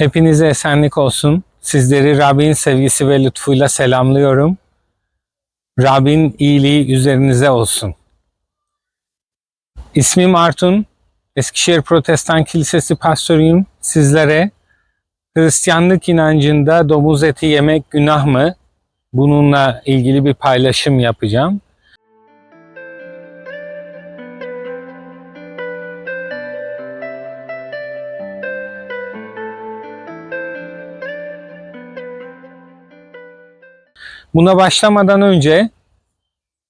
Hepinize esenlik olsun. Sizleri Rabbin sevgisi ve lütfuyla selamlıyorum. Rabbin iyiliği üzerinize olsun. İsmim Artun. Eskişehir Protestan Kilisesi pastörüyüm. Sizlere Hristiyanlık inancında domuz eti yemek günah mı? Bununla ilgili bir paylaşım yapacağım. Buna başlamadan önce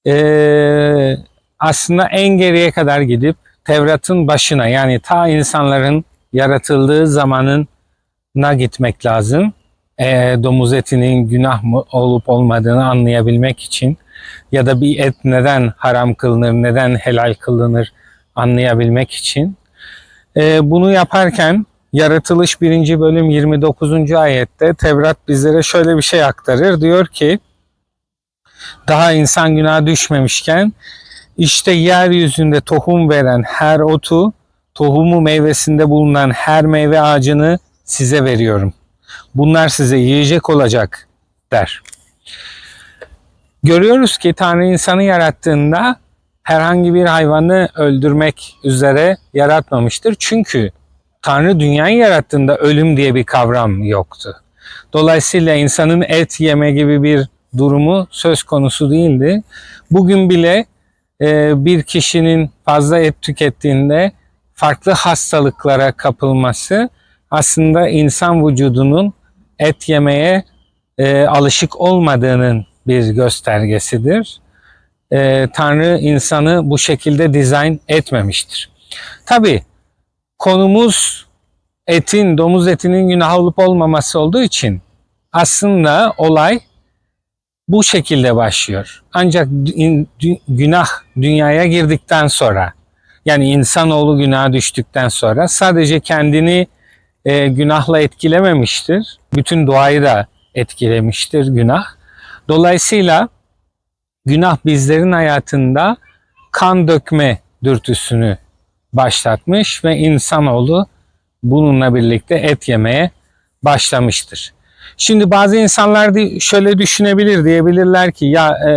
eee, aslında en geriye kadar gidip Tevrat'ın başına yani ta insanların yaratıldığı zamanına gitmek lazım. Eee, domuz etinin günah mı olup olmadığını anlayabilmek için ya da bir et neden haram kılınır, neden helal kılınır anlayabilmek için. Eee, bunu yaparken Yaratılış 1. bölüm 29. ayette Tevrat bizlere şöyle bir şey aktarır. Diyor ki daha insan günaha düşmemişken işte yeryüzünde tohum veren her otu, tohumu meyvesinde bulunan her meyve ağacını size veriyorum. Bunlar size yiyecek olacak der. Görüyoruz ki Tanrı insanı yarattığında herhangi bir hayvanı öldürmek üzere yaratmamıştır. Çünkü Tanrı dünyayı yarattığında ölüm diye bir kavram yoktu. Dolayısıyla insanın et yeme gibi bir durumu söz konusu değildi. Bugün bile e, bir kişinin fazla et tükettiğinde farklı hastalıklara kapılması aslında insan vücudunun et yemeye e, alışık olmadığının bir göstergesidir. E, Tanrı insanı bu şekilde dizayn etmemiştir. Tabi konumuz etin, domuz etinin günah olup olmaması olduğu için aslında olay bu şekilde başlıyor. Ancak günah dünyaya girdikten sonra yani insanoğlu günaha düştükten sonra sadece kendini e, günahla etkilememiştir. Bütün doğayı da etkilemiştir günah. Dolayısıyla günah bizlerin hayatında kan dökme dürtüsünü başlatmış ve insanoğlu bununla birlikte et yemeye başlamıştır. Şimdi bazı insanlar di- şöyle düşünebilir diyebilirler ki ya e,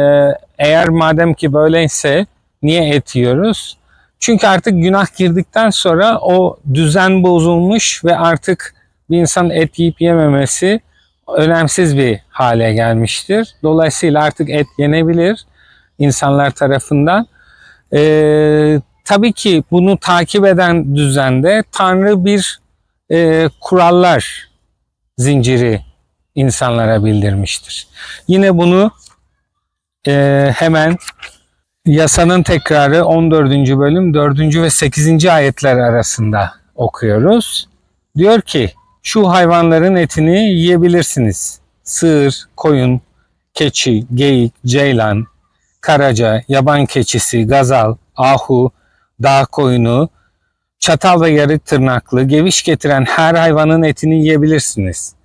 eğer madem ki böyleyse niye et yiyoruz? Çünkü artık günah girdikten sonra o düzen bozulmuş ve artık bir insan et yiyip yememesi önemsiz bir hale gelmiştir. Dolayısıyla artık et yenebilir insanlar tarafından. Ee, tabii ki bunu takip eden düzende Tanrı bir e, kurallar zinciri insanlara bildirmiştir. Yine bunu e, hemen yasanın tekrarı 14. bölüm 4. ve 8. ayetler arasında okuyoruz. Diyor ki şu hayvanların etini yiyebilirsiniz. Sığır, koyun, keçi, geyik, ceylan, karaca, yaban keçisi, gazal, ahu, dağ koyunu, çatal ve yarık tırnaklı, geviş getiren her hayvanın etini yiyebilirsiniz.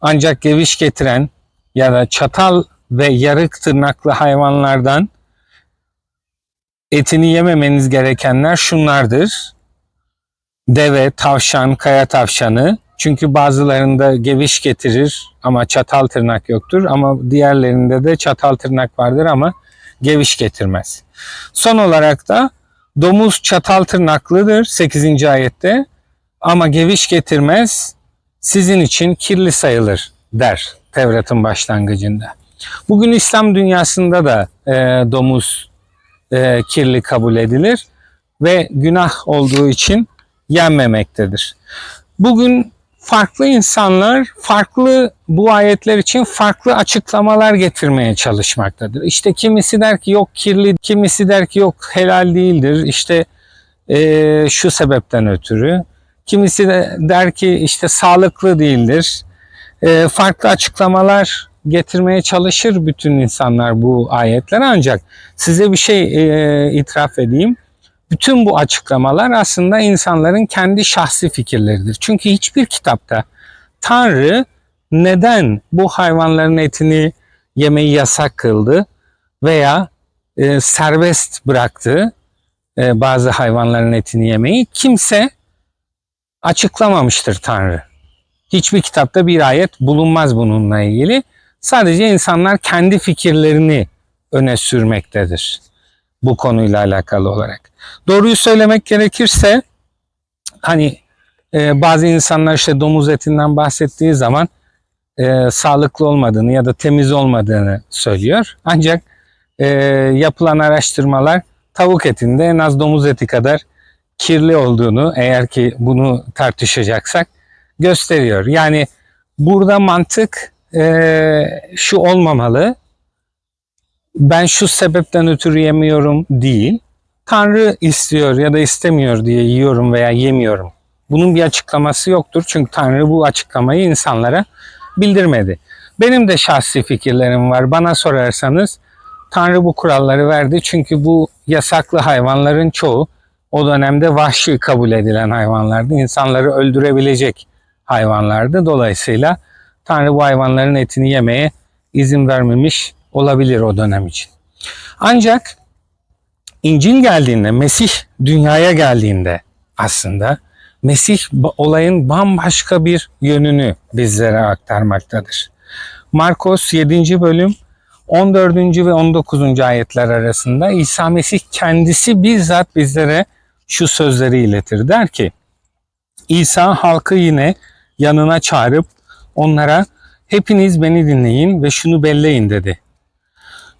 Ancak geviş getiren ya da çatal ve yarık tırnaklı hayvanlardan etini yememeniz gerekenler şunlardır. Deve, tavşan, kaya tavşanı. Çünkü bazılarında geviş getirir ama çatal tırnak yoktur. Ama diğerlerinde de çatal tırnak vardır ama geviş getirmez. Son olarak da domuz çatal tırnaklıdır 8. ayette ama geviş getirmez sizin için kirli sayılır der Tevrat'ın başlangıcında. Bugün İslam dünyasında da e, domuz e, kirli kabul edilir ve günah olduğu için yenmemektedir. Bugün farklı insanlar farklı bu ayetler için farklı açıklamalar getirmeye çalışmaktadır. İşte kimisi der ki yok kirli, kimisi der ki yok helal değildir. İşte e, şu sebepten ötürü. Kimisi de der ki işte sağlıklı değildir. E, farklı açıklamalar getirmeye çalışır bütün insanlar bu ayetler ancak size bir şey e, itiraf edeyim. Bütün bu açıklamalar aslında insanların kendi şahsi fikirleridir. Çünkü hiçbir kitapta Tanrı neden bu hayvanların etini yemeyi yasak kıldı veya e, serbest bıraktı e, bazı hayvanların etini yemeyi kimse açıklamamıştır Tanrı. Hiçbir kitapta bir ayet bulunmaz bununla ilgili. Sadece insanlar kendi fikirlerini öne sürmektedir bu konuyla alakalı olarak. Doğruyu söylemek gerekirse hani e, bazı insanlar işte domuz etinden bahsettiği zaman e, sağlıklı olmadığını ya da temiz olmadığını söylüyor. Ancak e, yapılan araştırmalar tavuk etinde en az domuz eti kadar kirli olduğunu eğer ki bunu tartışacaksak gösteriyor. Yani burada mantık e, şu olmamalı. Ben şu sebepten ötürü yemiyorum değil. Tanrı istiyor ya da istemiyor diye yiyorum veya yemiyorum. Bunun bir açıklaması yoktur. Çünkü Tanrı bu açıklamayı insanlara bildirmedi. Benim de şahsi fikirlerim var. Bana sorarsanız Tanrı bu kuralları verdi. Çünkü bu yasaklı hayvanların çoğu o dönemde vahşi kabul edilen hayvanlardı. İnsanları öldürebilecek hayvanlardı. Dolayısıyla Tanrı bu hayvanların etini yemeye izin vermemiş olabilir o dönem için. Ancak İncil geldiğinde, Mesih dünyaya geldiğinde aslında Mesih olayın bambaşka bir yönünü bizlere aktarmaktadır. Markos 7. bölüm 14. ve 19. ayetler arasında İsa Mesih kendisi bizzat bizlere şu sözleri iletir. Der ki, İsa halkı yine yanına çağırıp onlara hepiniz beni dinleyin ve şunu belleyin dedi.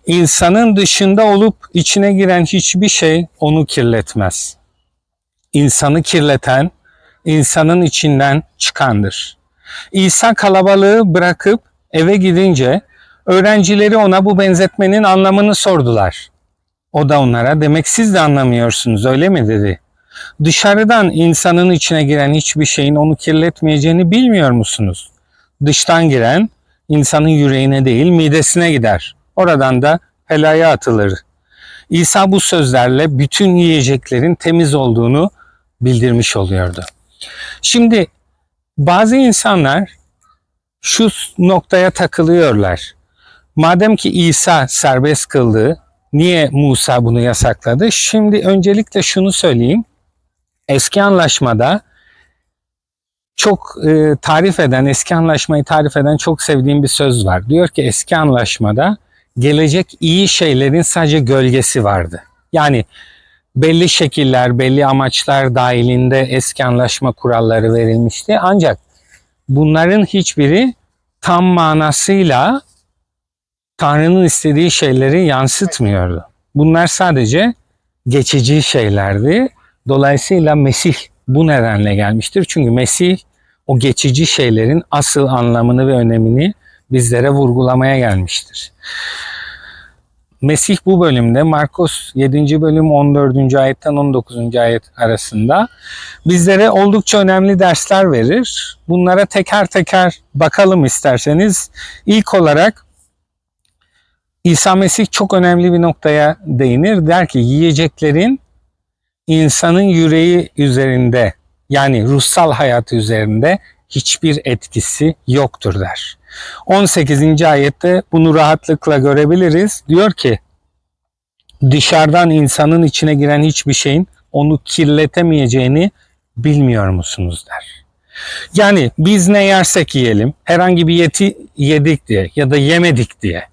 İnsanın dışında olup içine giren hiçbir şey onu kirletmez. İnsanı kirleten insanın içinden çıkandır. İsa kalabalığı bırakıp eve gidince öğrencileri ona bu benzetmenin anlamını sordular. O da onlara demek siz de anlamıyorsunuz öyle mi dedi. Dışarıdan insanın içine giren hiçbir şeyin onu kirletmeyeceğini bilmiyor musunuz? Dıştan giren insanın yüreğine değil midesine gider. Oradan da helaya atılır. İsa bu sözlerle bütün yiyeceklerin temiz olduğunu bildirmiş oluyordu. Şimdi bazı insanlar şu noktaya takılıyorlar. Madem ki İsa serbest kıldı, niye Musa bunu yasakladı? Şimdi öncelikle şunu söyleyeyim. Eski anlaşmada çok e, tarif eden, eski anlaşmayı tarif eden çok sevdiğim bir söz var. Diyor ki eski anlaşmada gelecek iyi şeylerin sadece gölgesi vardı. Yani belli şekiller, belli amaçlar dahilinde eski anlaşma kuralları verilmişti. Ancak bunların hiçbiri tam manasıyla Tanrı'nın istediği şeyleri yansıtmıyordu. Bunlar sadece geçici şeylerdi. Dolayısıyla Mesih bu nedenle gelmiştir. Çünkü Mesih o geçici şeylerin asıl anlamını ve önemini bizlere vurgulamaya gelmiştir. Mesih bu bölümde Markus 7. bölüm 14. ayetten 19. ayet arasında bizlere oldukça önemli dersler verir. Bunlara teker teker bakalım isterseniz. İlk olarak İsa Mesih çok önemli bir noktaya değinir. Der ki yiyeceklerin insanın yüreği üzerinde yani ruhsal hayatı üzerinde hiçbir etkisi yoktur der. 18. ayette bunu rahatlıkla görebiliriz. Diyor ki dışarıdan insanın içine giren hiçbir şeyin onu kirletemeyeceğini bilmiyor musunuz der. Yani biz ne yersek yiyelim herhangi bir yeti yedik diye ya da yemedik diye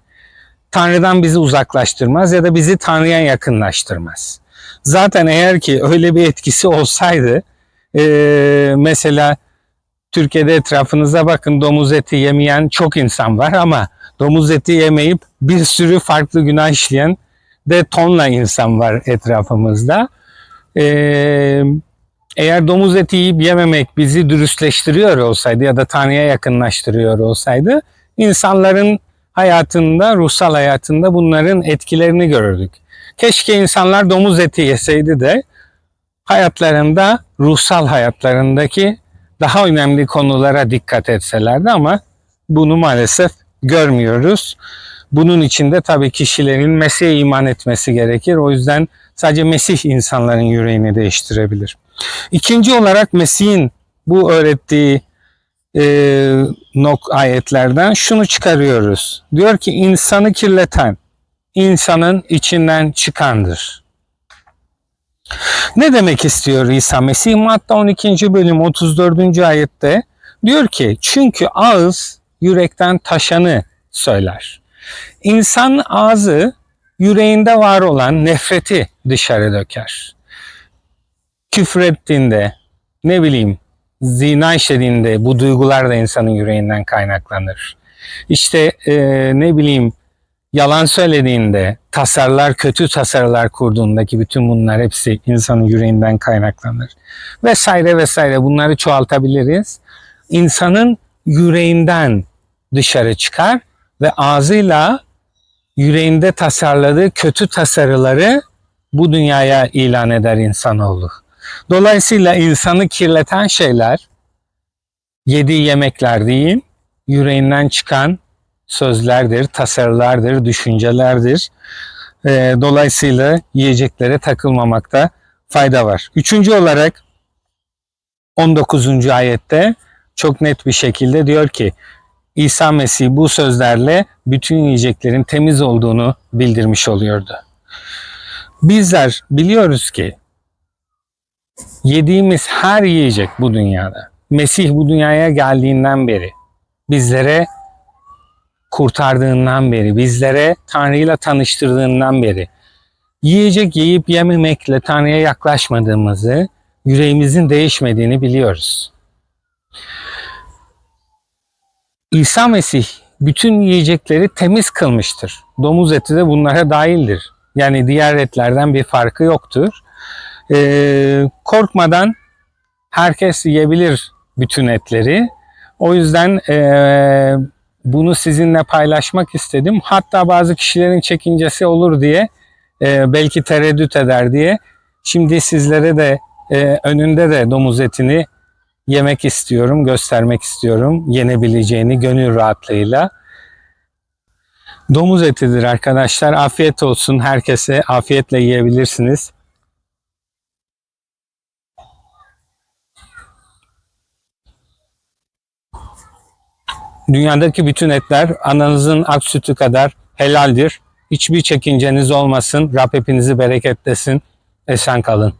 Tanrı'dan bizi uzaklaştırmaz ya da bizi Tanrı'ya yakınlaştırmaz. Zaten eğer ki öyle bir etkisi olsaydı e, mesela Türkiye'de etrafınıza bakın domuz eti yemeyen çok insan var ama domuz eti yemeyip bir sürü farklı günah işleyen de tonla insan var etrafımızda. Ee, eğer domuz eti yiyip yememek bizi dürüstleştiriyor olsaydı ya da Tanrı'ya yakınlaştırıyor olsaydı insanların hayatında, ruhsal hayatında bunların etkilerini görürdük. Keşke insanlar domuz eti yeseydi de hayatlarında, ruhsal hayatlarındaki daha önemli konulara dikkat etselerdi ama bunu maalesef görmüyoruz. Bunun için de tabii kişilerin Mesih'e iman etmesi gerekir. O yüzden sadece Mesih insanların yüreğini değiştirebilir. İkinci olarak Mesih'in bu öğrettiği e, nok ayetlerden şunu çıkarıyoruz. Diyor ki insanı kirleten insanın içinden çıkandır. Ne demek istiyor İsa Mesih? Matta 12. bölüm 34. ayette Diyor ki çünkü ağız yürekten taşanı söyler. İnsan ağzı yüreğinde var olan nefreti dışarı döker. Küfrettiğinde, ne bileyim, zina işlediğinde bu duygular da insanın yüreğinden kaynaklanır. İşte e, ne bileyim, yalan söylediğinde, tasarlar, kötü tasarılar kurduğundaki bütün bunlar hepsi insanın yüreğinden kaynaklanır. Vesaire vesaire bunları çoğaltabiliriz. İnsanın yüreğinden dışarı çıkar ve ağzıyla yüreğinde tasarladığı kötü tasarıları bu dünyaya ilan eder insanoğlu. Dolayısıyla insanı kirleten şeyler yediği yemekler değil, yüreğinden çıkan sözlerdir, tasarılardır, düşüncelerdir. Ee, dolayısıyla yiyeceklere takılmamakta fayda var. Üçüncü olarak 19. ayette çok net bir şekilde diyor ki İsa Mesih bu sözlerle bütün yiyeceklerin temiz olduğunu bildirmiş oluyordu. Bizler biliyoruz ki yediğimiz her yiyecek bu dünyada Mesih bu dünyaya geldiğinden beri bizlere kurtardığından beri, bizlere Tanrı'yla tanıştırdığından beri yiyecek yiyip yememekle Tanrı'ya yaklaşmadığımızı, yüreğimizin değişmediğini biliyoruz. İsa Mesih bütün yiyecekleri temiz kılmıştır. Domuz eti de bunlara dahildir. Yani diğer etlerden bir farkı yoktur. Ee, korkmadan herkes yiyebilir bütün etleri. O yüzden ee, bunu sizinle paylaşmak istedim. Hatta bazı kişilerin çekincesi olur diye e, belki tereddüt eder diye şimdi sizlere de e, önünde de domuz etini yemek istiyorum, göstermek istiyorum. Yenebileceğini gönül rahatlığıyla. Domuz etidir arkadaşlar. Afiyet olsun herkese. Afiyetle yiyebilirsiniz. Dünyadaki bütün etler ananızın ak sütü kadar helaldir. Hiçbir çekinceniz olmasın. Rab hepinizi bereketlesin. Esen kalın.